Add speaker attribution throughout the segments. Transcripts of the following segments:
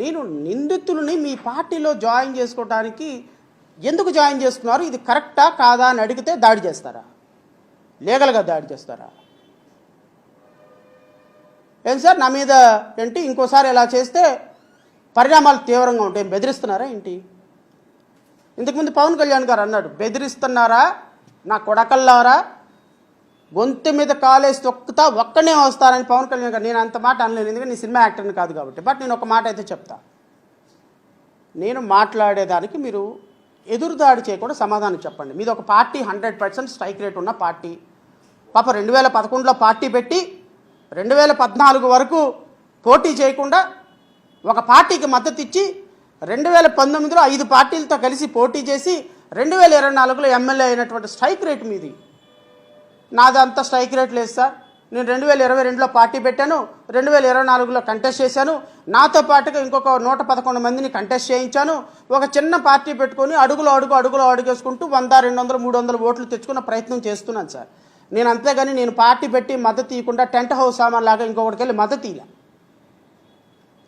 Speaker 1: నేను నిందితులని మీ పార్టీలో జాయిన్ చేసుకోవడానికి ఎందుకు జాయిన్ చేస్తున్నారు ఇది కరెక్టా కాదా అని అడిగితే దాడి చేస్తారా లీగల్గా దాడి చేస్తారా ఏం సార్ నా మీద ఏంటి ఇంకోసారి ఇలా చేస్తే పరిణామాలు తీవ్రంగా ఉంటాయి బెదిరిస్తున్నారా ఏంటి ఇంతకుముందు పవన్ కళ్యాణ్ గారు అన్నాడు బెదిరిస్తున్నారా నా కొడకల్లారా గొంతు మీద కాలేసి తొక్కుతా ఒక్కనే వస్తారని పవన్ కళ్యాణ్ గారు నేను అంత మాట అనలేను ఎందుకంటే నేను సినిమా యాక్టర్ని కాదు కాబట్టి బట్ నేను ఒక మాట అయితే చెప్తా నేను మాట్లాడేదానికి మీరు ఎదురుదాడి చేయకుండా సమాధానం చెప్పండి మీద ఒక party hundred percent strike rate ఉన్న పార్టీ పాప రెండు వేల పదకొండులో పార్టీ పెట్టి రెండు వేల పద్నాలుగు వరకు పోటీ చేయకుండా ఒక పార్టీకి మద్దతు ఇచ్చి రెండు వేల పంతొమ్మిదిలో ఐదు పార్టీలతో కలిసి పోటీ చేసి రెండు వేల ఇరవై నాలుగులో ఎమ్మెల్యే అయినటువంటి స్ట్రైక్ రేట్ మీది నాదంతా స్ట్రైక్ రేట్ లేదు సార్ నేను రెండు వేల ఇరవై రెండులో పార్టీ పెట్టాను రెండు వేల ఇరవై నాలుగులో కంటెస్ట్ చేశాను నాతో పాటుగా ఇంకొక నూట పదకొండు మందిని కంటెస్ట్ చేయించాను ఒక చిన్న పార్టీ పెట్టుకొని అడుగులో అడుగు అడుగులో అడుగేసుకుంటూ వంద రెండు వందలు మూడు వందల ఓట్లు తెచ్చుకున్న ప్రయత్నం చేస్తున్నాను సార్ నేను అంతేగాని నేను పార్టీ పెట్టి మద్దతు ఇవ్వకుండా టెంట్ హౌస్ సామాన్ లాగా ఇంకొకటికి వెళ్ళి మద్దతు ఇయ్యాను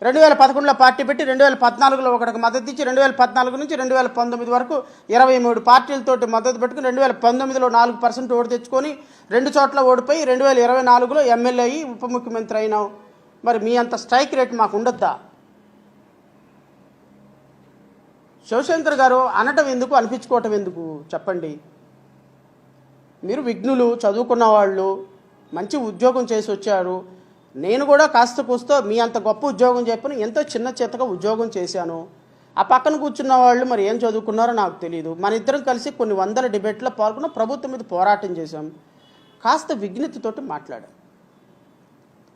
Speaker 1: రెండు వేల పదకొండులో పార్టీ పెట్టి రెండు వేల పద్నాలుగులో ఒకటికి మద్దతు ఇచ్చి రెండు వేల పద్నాలుగు నుంచి రెండు వేల పంతొమ్మిది వరకు ఇరవై మూడు పార్టీలతోటి మద్దతు పెట్టుకుని రెండు వేల పంతొమ్మిదిలో నాలుగు పర్సెంట్ ఓటు తెచ్చుకొని రెండు చోట్ల ఓడిపోయి రెండు వేల ఇరవై నాలుగులో ఎమ్మెల్యే అయ్యి ఉప ముఖ్యమంత్రి అయినావు మరి మీ అంత స్ట్రైక్ రేట్ మాకు ఉండొద్దా శివశంకర్ గారు అనటం ఎందుకు అనిపించుకోవటం ఎందుకు చెప్పండి మీరు విఘ్నులు చదువుకున్న వాళ్ళు మంచి ఉద్యోగం చేసి వచ్చారు నేను కూడా కాస్త కూస్తో మీ అంత గొప్ప ఉద్యోగం చెప్పను ఎంతో చిన్న చేతగా ఉద్యోగం చేశాను ఆ పక్కన కూర్చున్న వాళ్ళు మరి ఏం చదువుకున్నారో నాకు తెలియదు మన ఇద్దరం కలిసి కొన్ని వందల డిబేట్లో పాల్గొన్న ప్రభుత్వం మీద పోరాటం చేశాం కాస్త విఘ్నతతోటి మాట్లాడాం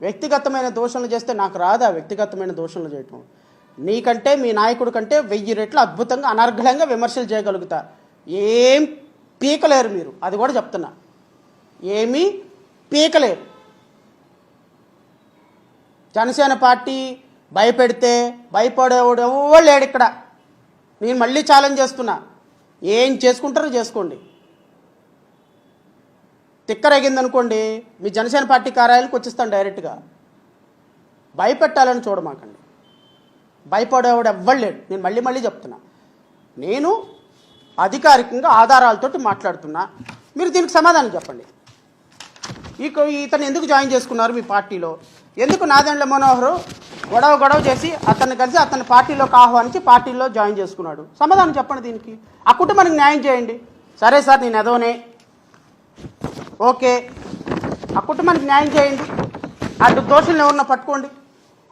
Speaker 1: వ్యక్తిగతమైన దోషణలు చేస్తే నాకు రాదు ఆ వ్యక్తిగతమైన దోషణలు చేయటం నీకంటే మీ నాయకుడి కంటే వెయ్యి రెట్లు అద్భుతంగా అనర్ఘలంగా విమర్శలు చేయగలుగుతా ఏం పీకలేరు మీరు అది కూడా చెప్తున్నా ఏమీ పీకలేరు జనసేన పార్టీ భయపెడితే భయపడేవాడు ఎవరు లేడు ఇక్కడ నేను మళ్ళీ ఛాలెంజ్ చేస్తున్నా ఏం చేసుకుంటారో చేసుకోండి తిక్కరగిందనుకోండి మీ జనసేన పార్టీ కార్యాలయానికి వచ్చిస్తాను డైరెక్ట్గా భయపెట్టాలని చూడమాకండి భయపడేవాడు ఎవ్వరు లేడు నేను మళ్ళీ మళ్ళీ చెప్తున్నా నేను అధికారికంగా ఆధారాలతోటి మాట్లాడుతున్నా మీరు దీనికి సమాధానం చెప్పండి ఈ ఇతను ఎందుకు జాయిన్ చేసుకున్నారు మీ పార్టీలో ఎందుకు నాదెండ్ల మనోహర్ గొడవ గొడవ చేసి అతన్ని కలిసి అతని పార్టీలోకి ఆహ్వానించి పార్టీలో జాయిన్ చేసుకున్నాడు సమాధానం చెప్పండి దీనికి ఆ కుటుంబానికి న్యాయం చేయండి సరే సార్ నేను ఎదవనే ఓకే ఆ కుటుంబానికి న్యాయం చేయండి అటు దోషులను ఎవరినో పట్టుకోండి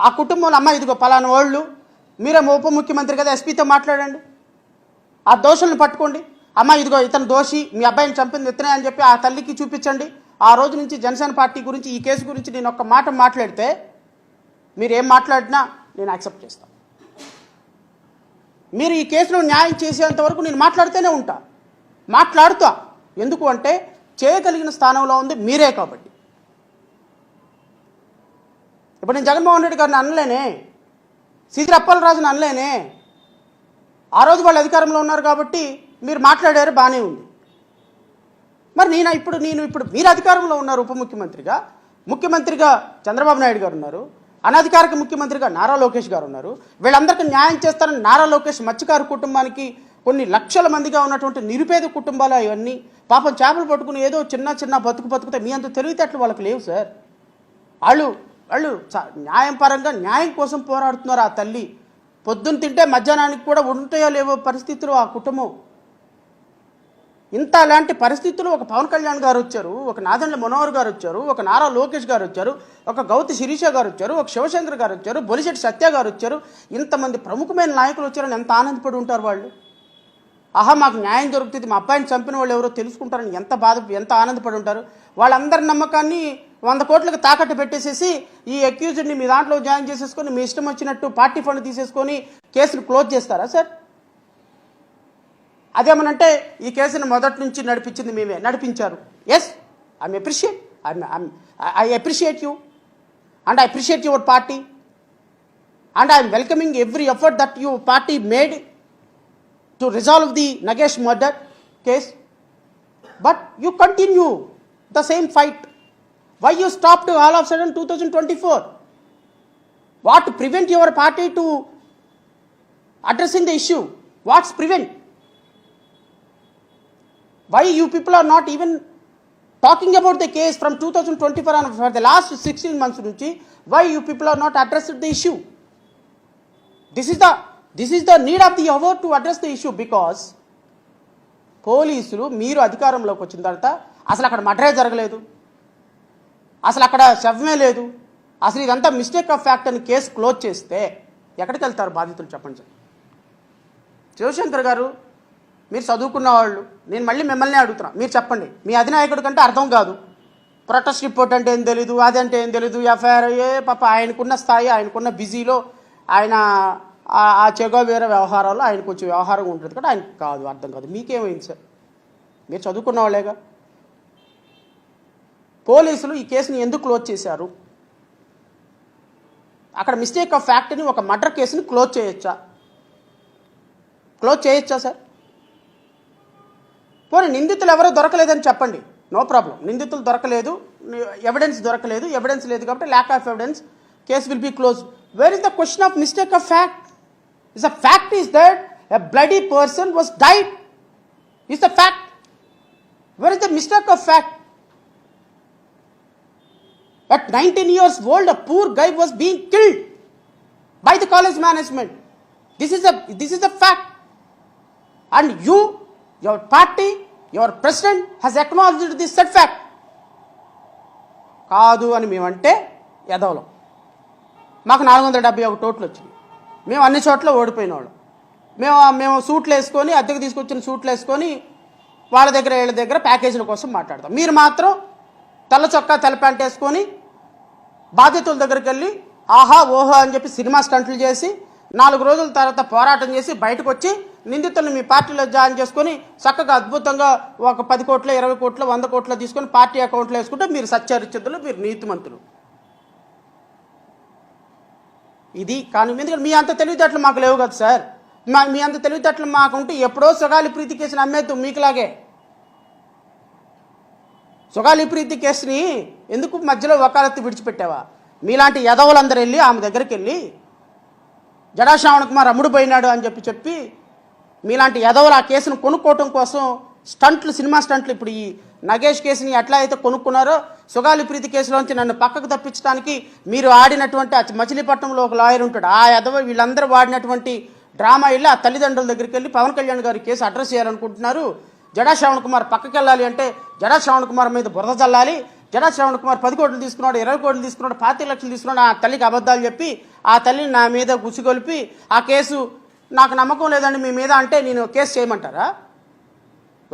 Speaker 1: ఆ కుటుంబంలో అమ్మ ఇదిగో పలానా ఓళ్ళు మీరే ఉప ముఖ్యమంత్రి కదా ఎస్పీతో మాట్లాడండి ఆ దోషులను పట్టుకోండి అమ్మ ఇదిగో ఇతను దోషి మీ అబ్బాయిని చంపింది ఇతనే అని చెప్పి ఆ తల్లికి చూపించండి ఆ రోజు నుంచి జనసేన పార్టీ గురించి ఈ కేసు గురించి నేను ఒక్క మాట మాట్లాడితే మీరు ఏం మాట్లాడినా నేను యాక్సెప్ట్ చేస్తాను మీరు ఈ కేసులో న్యాయం చేసేంత వరకు నేను మాట్లాడుతూనే ఉంటా మాట్లాడుతా ఎందుకు అంటే చేయగలిగిన స్థానంలో ఉంది మీరే కాబట్టి ఇప్పుడు నేను జగన్మోహన్ రెడ్డి గారిని అనలేనే సీజర్ అప్పలరాజుని అనలేనే ఆ రోజు వాళ్ళు అధికారంలో ఉన్నారు కాబట్టి మీరు మాట్లాడారు బాగానే ఉంది మరి నేను ఇప్పుడు నేను ఇప్పుడు మీరు అధికారంలో ఉన్నారు ఉప ముఖ్యమంత్రిగా ముఖ్యమంత్రిగా చంద్రబాబు నాయుడు గారు ఉన్నారు అనధికారిక ముఖ్యమంత్రిగా నారా లోకేష్ గారు ఉన్నారు వీళ్ళందరికీ న్యాయం చేస్తారని నారా లోకేష్ మత్స్యకారు కుటుంబానికి కొన్ని లక్షల మందిగా ఉన్నటువంటి నిరుపేద కుటుంబాలు అవన్నీ పాపం చేపలు పట్టుకుని ఏదో చిన్న చిన్న బతుకు బతుకుతే మీ అంత తెలివితేటలు వాళ్ళకి లేవు సార్ వాళ్ళు వాళ్ళు న్యాయం పరంగా న్యాయం కోసం పోరాడుతున్నారు ఆ తల్లి పొద్దున్న తింటే మధ్యాహ్నానికి కూడా ఉంటాయో లేవో పరిస్థితులు ఆ కుటుంబం ఇంత అలాంటి పరిస్థితులు ఒక పవన్ కళ్యాణ్ గారు వచ్చారు ఒక నాదండ్ల మనోహర్ గారు వచ్చారు ఒక నారా లోకేష్ గారు వచ్చారు ఒక గౌతి శిరీష గారు వచ్చారు ఒక శివశంకర్ గారు వచ్చారు బొలిశెట్టి సత్య గారు వచ్చారు ఇంతమంది ప్రముఖమైన నాయకులు వచ్చారని ఎంత ఆనందపడి ఉంటారు వాళ్ళు ఆహా మాకు న్యాయం దొరుకుతుంది మా అబ్బాయిని చంపిన వాళ్ళు ఎవరో తెలుసుకుంటారని ఎంత బాధ ఎంత ఆనందపడి ఉంటారు వాళ్ళందరి నమ్మకాన్ని వంద కోట్లకు తాకట్టు పెట్టేసేసి ఈ అక్యూజ్డ్ని మీ దాంట్లో జాయిన్ చేసేసుకొని మీ ఇష్టం వచ్చినట్టు పార్టీ ఫండ్ తీసేసుకొని కేసులు క్లోజ్ చేస్తారా సార్ అదేమనంటే ఈ కేసును మొదటి నుంచి నడిపించింది మేమే నడిపించారు yes I'm appreciate I appreciate you and I appreciate your party and I'm welcoming every effort that your party made to resolve the Nagesh murder case but you continue the same fight why you stop to all of sudden two thousand twenty four what prevent your party to in the issue what's prevent why you people are not even talking about the case from 2024 and for the last 16 months నుంచి why you people are not addressed the issue this is the this is the need of the hour to address the issue because పోలీసులు మీరు అధికారంలోకి వచ్చిన తర్వాత అసలు అక్కడ మడ్రే జరగలేదు అసలు అక్కడ శవమే లేదు అసలు ఇదంతా మిస్టేక్ ఆఫ్ ఫ్యాక్ట్ అని కేసు క్లోజ్ చేస్తే ఎక్కడికి వెళ్తారు బాధితులు చెప్పండి శివశంకర్ గారు మీరు చదువుకున్న వాళ్ళు నేను మళ్ళీ మిమ్మల్ని అడుగుతున్నా మీరు చెప్పండి మీ అధినాయకుడు కంటే అర్థం కాదు ప్రొటెస్ట్ రిపోర్ట్ అంటే ఏం తెలీదు అదంటే ఏం తెలీదు ఎఫ్ఐఆర్ అయ్యే పాప ఆయనకున్న స్థాయి ఆయనకున్న బిజీలో ఆయన ఆ చెగో వేరే వ్యవహారాల్లో ఆయన కొంచెం వ్యవహారం ఉంటుంది కదా ఆయనకు కాదు అర్థం కాదు మీకేమైంది సార్ మీరు చదువుకున్న వాళ్ళేగా పోలీసులు ఈ కేసుని ఎందుకు క్లోజ్ చేశారు అక్కడ మిస్టేక్ ఆఫ్ ఫ్యాక్ట్ని ఒక మర్డర్ కేసుని క్లోజ్ చేయొచ్చా క్లోజ్ చేయొచ్చా సార్ పోనీ నిందితులు ఎవరో దొరకలేదని చెప్పండి నో ప్రాబ్లం నిందితులు దొరకలేదు ఎవిడెన్స్ దొరకలేదు ఎవిడెన్స్ లేదు కాబట్టి lack of evidence case will be close where is the question of mistake of fact is a fact is that a bloody person was died is the fact where is the mistake of fact at nineteen years old a poor guy was being killed by the college management this is a this is a fact and you Your party, your president has acknowledged this setback. కాదు అని మేమంటే ఎదవలం మాకు నాలుగు వందల డెబ్బై ఒక టోట్లు వచ్చినాయి మేము అన్ని చోట్ల ఓడిపోయిన వాళ్ళు మేము మేము సూట్లు వేసుకొని అద్దెకు తీసుకొచ్చిన సూట్లు వేసుకొని వాళ్ళ దగ్గర వీళ్ళ దగ్గర ప్యాకేజీల కోసం మాట్లాడతాం మీరు మాత్రం తెల్ల చొక్కా తల ప్యాంట్ వేసుకొని బాధితుల దగ్గరికి వెళ్ళి ఆహా ఓహో అని చెప్పి సినిమా స్టంట్లు చేసి నాలుగు రోజుల తర్వాత పోరాటం చేసి బయటకు వచ్చి నిందితులను మీ పార్టీలో జాయిన్ చేసుకుని చక్కగా అద్భుతంగా ఒక పది కోట్ల ఇరవై కోట్లు వంద కోట్ల తీసుకొని పార్టీ అకౌంట్లో వేసుకుంటే మీరు సత్యరిచిద్దులు మీరు నీతిమంతులు ఇది కానీ ఎందుకంటే మీ అంత తెలివితేటలు మాకు లేవు కదా సార్ మా మీ అంత తెలివితేటలు మాకుంటే ఎప్పుడో సుగాలి ప్రీతి కేసుని అమ్మేద్దు మీకులాగే సుగాలి ప్రీతి కేసుని ఎందుకు మధ్యలో వకాలత్తు విడిచిపెట్టావా మీలాంటి యదవులందరూ వెళ్ళి ఆమె దగ్గరికి వెళ్ళి జడాశ్రావణ కుమార్ అమ్ముడు పోయినాడు అని చెప్పి చెప్పి మీలాంటి యదవులు ఆ కేసును కొనుక్కోవటం కోసం స్టంట్లు సినిమా స్టంట్లు ఇప్పుడు ఈ నగేష్ కేసుని ఎట్లా అయితే కొనుక్కున్నారో సుగాలి ప్రీతి కేసులోంచి నన్ను పక్కకు తప్పించడానికి మీరు ఆడినటువంటి మచిలీపట్నంలో ఒక లాయర్ ఉంటాడు ఆ యదవ వీళ్ళందరూ వాడినటువంటి డ్రామా వెళ్ళి ఆ తల్లిదండ్రుల దగ్గరికి వెళ్ళి పవన్ కళ్యాణ్ గారి కేసు అడ్రస్ చేయాలనుకుంటున్నారు జడా శ్రావణ్ కుమార్ పక్కకి వెళ్ళాలి అంటే జడా శ్రావణ్ కుమార్ మీద బురద చల్లాలి జనా శ్రవణ్ కుమార్ పది కోట్లు తీసుకున్నాడు ఇరవై కోట్లు తీసుకున్నాడు పాతిక లక్షలు తీసుకున్నాడు ఆ తల్లికి అబద్ధాలు చెప్పి ఆ తల్లిని నా మీద గుసిగొలిపి ఆ కేసు నాకు నమ్మకం లేదండి మీ మీద అంటే నేను కేసు చేయమంటారా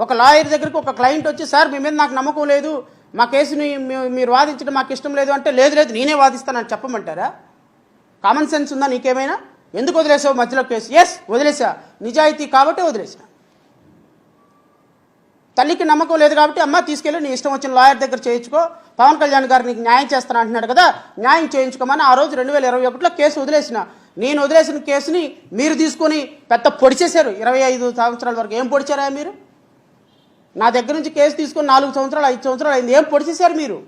Speaker 1: ఒక లాయర్ దగ్గరికి ఒక క్లయింట్ వచ్చి సార్ మీ మీద నాకు నమ్మకం లేదు మా కేసుని మీరు వాదించడం మాకు ఇష్టం లేదు అంటే లేదు లేదు నేనే వాదిస్తానని చెప్పమంటారా కామన్ సెన్స్ ఉందా నీకేమైనా ఎందుకు వదిలేసావు మధ్యలో కేసు ఎస్ వదిలేసా నిజాయితీ కాబట్టి వదిలేసా తల్లికి నమ్మకం లేదు కాబట్టి అమ్మ తీసుకెళ్ళి నీ ఇష్టం వచ్చిన లాయర్ దగ్గర చేయించుకో పవన్ కళ్యాణ్ గారు నీకు న్యాయం చేస్తాను అంటున్నాడు కదా న్యాయం చేయించుకోమని ఆ రోజు రెండు వేల ఇరవై ఒకటిలో కేసు వదిలేసిన నేను వదిలేసిన కేసుని మీరు తీసుకొని పెద్ద పొడిచేశారు ఇరవై ఐదు సంవత్సరాల వరకు ఏం పొడిచారా మీరు నా దగ్గర నుంచి కేసు తీసుకొని నాలుగు సంవత్సరాలు ఐదు సంవత్సరాలు అయింది ఏం పొడిచేశారు మీరు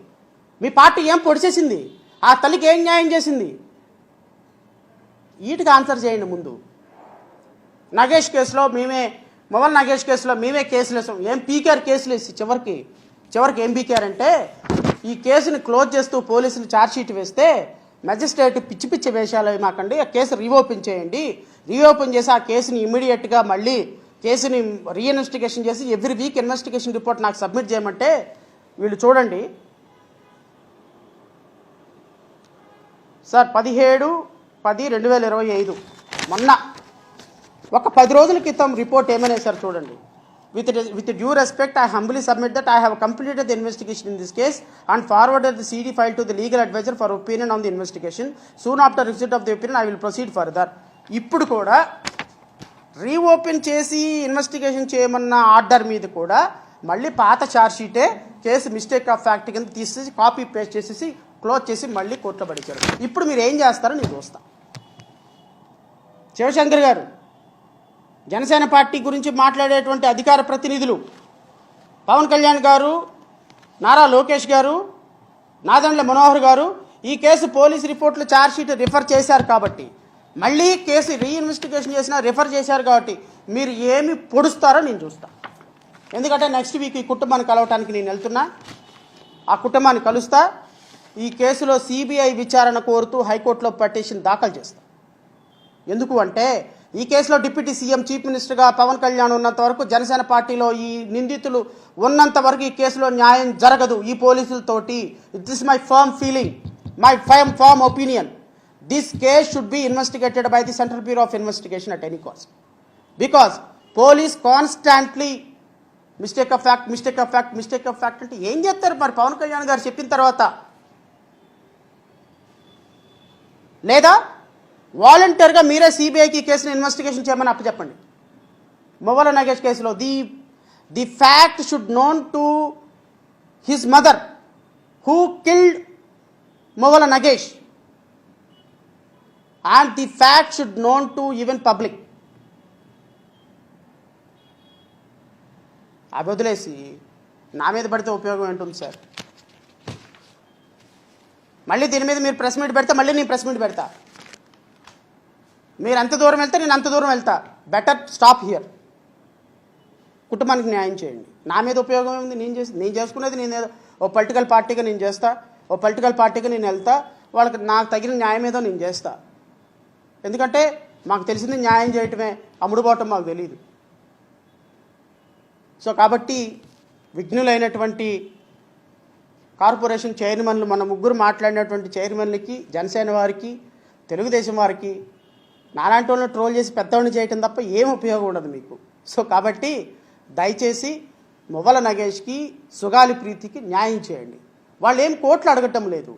Speaker 1: మీ పార్టీ ఏం పొడిచేసింది ఆ తల్లికి ఏం న్యాయం చేసింది వీటికి ఆన్సర్ చేయండి ముందు నగేష్ కేసులో మేమే మొబైల్ నాగేష్ కేసులో మేమే కేసులు వేసాం ఏం పీకేఆర్ కేసులు వేసి చివరికి చివరికి ఏం పీకేఆర్ అంటే ఈ కేసుని క్లోజ్ చేస్తూ పోలీసులు ఛార్జ్షీట్ వేస్తే మెజిస్ట్రేట్ పిచ్చి పిచ్చి వేషాలు మాకండి ఆ కేసు రీఓపెన్ చేయండి రీఓపెన్ చేసి ఆ కేసుని ఇమీడియట్గా మళ్ళీ కేసుని రీఇన్వెస్టిగేషన్ చేసి ఎవ్రీ వీక్ ఇన్వెస్టిగేషన్ రిపోర్ట్ నాకు సబ్మిట్ చేయమంటే వీళ్ళు చూడండి సార్ పదిహేడు పది రెండు వేల ఇరవై ఐదు మొన్న ఒక పది రోజుల క్రితం రిపోర్ట్ ఏమనేసారు చూడండి with with due respect I humbly submit that I have completed the investigation in this case and forward the CD file to the legal adviser for opinion on the investigation soon after result of the opinion I will proceed further ఇప్పుడు కూడా reopen చేసి investigation చేయమన్న order మీద కూడా మళ్ళీ పాత ఛార్జ్షీటే case mistake of fact కింద తీసేసి కాపీ పేస్ట్ చేసేసి క్లోజ్ చేసి మళ్ళీ కోర్టులో పడిచారు ఇప్పుడు మీరు ఏం చేస్తారో నేను చూస్తాను శివశంకర్ గారు జనసేన పార్టీ గురించి మాట్లాడేటువంటి అధికార ప్రతినిధులు పవన్ కళ్యాణ్ గారు నారా లోకేష్ గారు నాదండ్ల మనోహర్ గారు ఈ కేసు పోలీస్ రిపోర్ట్లు ఛార్జ్షీట్ రిఫర్ చేశారు కాబట్టి మళ్ళీ కేసు రీఇన్వెస్టిగేషన్ చేసినా రిఫర్ చేశారు కాబట్టి మీరు ఏమి పొడుస్తారో నేను చూస్తా ఎందుకంటే నెక్స్ట్ వీక్ ఈ కుటుంబాన్ని కలవటానికి నేను వెళ్తున్నా ఆ కుటుంబాన్ని కలుస్తా ఈ కేసులో సిబిఐ విచారణ కోరుతూ హైకోర్టులో పటిషన్ దాఖలు చేస్తా ఎందుకు అంటే ఈ కేసులో డిప్యూటీ సీఎం చీఫ్ మినిస్టర్గా పవన్ కళ్యాణ్ ఉన్నంత వరకు జనసేన పార్టీలో ఈ నిందితులు ఉన్నంత వరకు ఈ కేసులో న్యాయం జరగదు ఈ పోలీసులతోటి it my firm feeling my firm firm opinion this case should be investigated by the Central Bureau of Investigation at any cost because police constantly mistake of fact mistake of fact mistake of fact అంటే ఏం చేస్తారు మరి పవన్ కళ్యాణ్ గారు చెప్పిన తర్వాత లేదా వాలంటీర్గా మీరే సిబిఐకి కేసును ఇన్వెస్టిగేషన్ చేయమని అప్పచెప్పండి మొవల నాగేష్ కేసులో the the fact should known to his mother who killed Movala Nagesh and the fact should known to even public అవి వదిలేసి నా మీద పడితే ఉపయోగం ఏంటుంది సార్ మళ్ళీ దీని మీద మీరు ప్రెస్ మీట్ పెడితే మళ్ళీ నేను ప్రెస్ మీట్ పెడతా మీరు ఎంత దూరం వెళ్తే నేను అంత దూరం వెళ్తా బెటర్ స్టాప్ హియర్ కుటుంబానికి న్యాయం చేయండి నా మీద ఉపయోగం ఉంది నేను చేసి నేను చేసుకునేది నేను ఓ పొలిటికల్ పార్టీగా నేను చేస్తా ఓ పొలిటికల్ పార్టీగా నేను వెళ్తా వాళ్ళకి నాకు తగిన న్యాయం ఏదో నేను చేస్తా ఎందుకంటే మాకు తెలిసింది న్యాయం చేయటమే అమ్ముడుపోవటం మాకు తెలియదు సో కాబట్టి విఘ్నులైనటువంటి కార్పొరేషన్ చైర్మన్లు మన ముగ్గురు మాట్లాడినటువంటి చైర్మన్లకి జనసేన వారికి తెలుగుదేశం వారికి నాలాంటి వాళ్ళని ట్రోల్ చేసి పెద్దవాడిని చేయటం తప్ప ఏం ఉపయోగం ఉండదు మీకు సో కాబట్టి దయచేసి మువ్వల నగేష్కి సుగాలి ప్రీతికి న్యాయం చేయండి వాళ్ళు ఏం కోట్లు అడగటం లేదు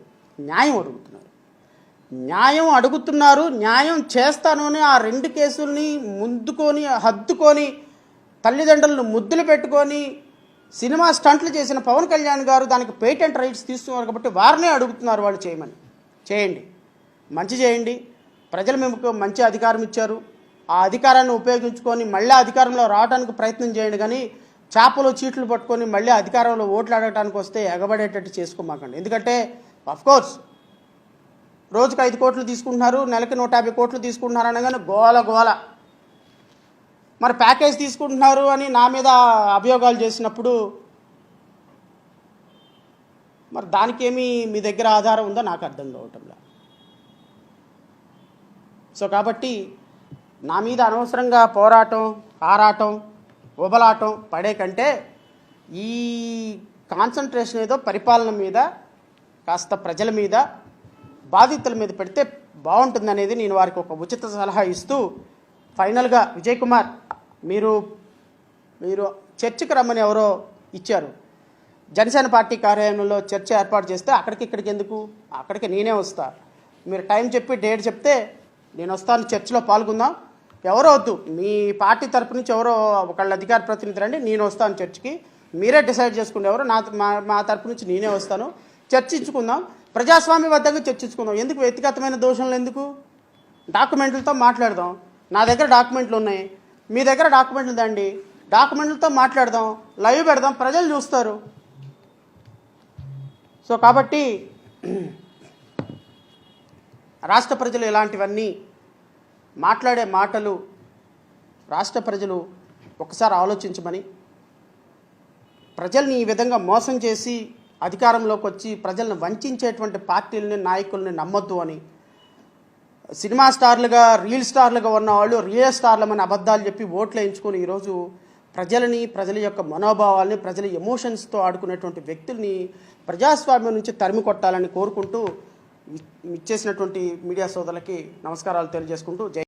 Speaker 1: న్యాయం అడుగుతున్నారు న్యాయం అడుగుతున్నారు న్యాయం చేస్తాను అని ఆ రెండు కేసుల్ని ముందుకొని హద్దుకొని తల్లిదండ్రులను ముద్దులు పెట్టుకొని సినిమా స్టంట్లు చేసిన పవన్ కళ్యాణ్ గారు దానికి పేటెంట్ రైట్స్ తీసుకున్నారు కాబట్టి వారినే అడుగుతున్నారు వాళ్ళు చేయమని చేయండి మంచి చేయండి ప్రజలు మేము మంచి అధికారం ఇచ్చారు ఆ అధికారాన్ని ఉపయోగించుకొని మళ్ళీ అధికారంలో రావడానికి ప్రయత్నం చేయండి కానీ చేపలు చీట్లు పట్టుకొని మళ్ళీ అధికారంలో ఓట్లు ఆడటానికి వస్తే ఎగబడేటట్టు చేసుకోమాకండి ఎందుకంటే కోర్స్ రోజుకు ఐదు కోట్లు తీసుకుంటున్నారు నెలకి నూట యాభై కోట్లు తీసుకుంటున్నారు అనగానే గోల గోల మరి ప్యాకేజ్ తీసుకుంటున్నారు అని నా మీద అభియోగాలు చేసినప్పుడు మరి దానికేమీ మీ దగ్గర ఆధారం ఉందో నాకు అర్థం కావటంలా సో కాబట్టి నా మీద అనవసరంగా పోరాటం ఆరాటం ఉబలాటం పడే కంటే ఈ కాన్సన్ట్రేషన్ ఏదో పరిపాలన మీద కాస్త ప్రజల మీద బాధితుల మీద పెడితే బాగుంటుందనేది నేను వారికి ఒక ఉచిత సలహా ఇస్తూ ఫైనల్గా విజయ్ కుమార్ మీరు మీరు చర్చకు రమ్మని ఎవరో ఇచ్చారు జనసేన పార్టీ కార్యాలయంలో చర్చ ఏర్పాటు చేస్తే అక్కడికి ఇక్కడికి ఎందుకు అక్కడికి నేనే వస్తా మీరు టైం చెప్పి డేట్ చెప్తే నేను వస్తాను చర్చిలో పాల్గొందాం ఎవరో వద్దు మీ పార్టీ తరపు నుంచి ఎవరో ఒకళ్ళ అధికార ప్రతినిధి రండి నేను వస్తాను చర్చికి మీరే డిసైడ్ చేసుకుంటే ఎవరు నా మా తరపు నుంచి నేనే వస్తాను చర్చించుకుందాం ప్రజాస్వామ్యబద్ధంగా చర్చించుకుందాం ఎందుకు వ్యక్తిగతమైన దోషంలు ఎందుకు డాక్యుమెంట్లతో మాట్లాడదాం నా దగ్గర డాక్యుమెంట్లు ఉన్నాయి మీ దగ్గర డాక్యుమెంట్లు దండి డాక్యుమెంట్లతో మాట్లాడదాం లైవ్ పెడదాం ప్రజలు చూస్తారు సో కాబట్టి రాష్ట్ర ప్రజలు ఇలాంటివన్నీ మాట్లాడే మాటలు రాష్ట్ర ప్రజలు ఒకసారి ఆలోచించమని ప్రజల్ని ఈ విధంగా మోసం చేసి అధికారంలోకి వచ్చి ప్రజలను వంచేటువంటి పార్టీలని నాయకుల్ని నమ్మొద్దు అని సినిమా స్టార్లుగా రీల్ స్టార్లుగా ఉన్నవాళ్ళు రియల్ స్టార్లమని అబద్ధాలు చెప్పి ఓట్లు వేయించుకొని ఈరోజు ప్రజలని ప్రజల యొక్క మనోభావాల్ని ప్రజల ఎమోషన్స్తో ఆడుకునేటువంటి వ్యక్తుల్ని ప్రజాస్వామ్యం నుంచి తరిమి కొట్టాలని కోరుకుంటూ ఇచ్చేసినటువంటి మీడియా సోదరులకి నమస్కారాలు తెలియజేసుకుంటూ జై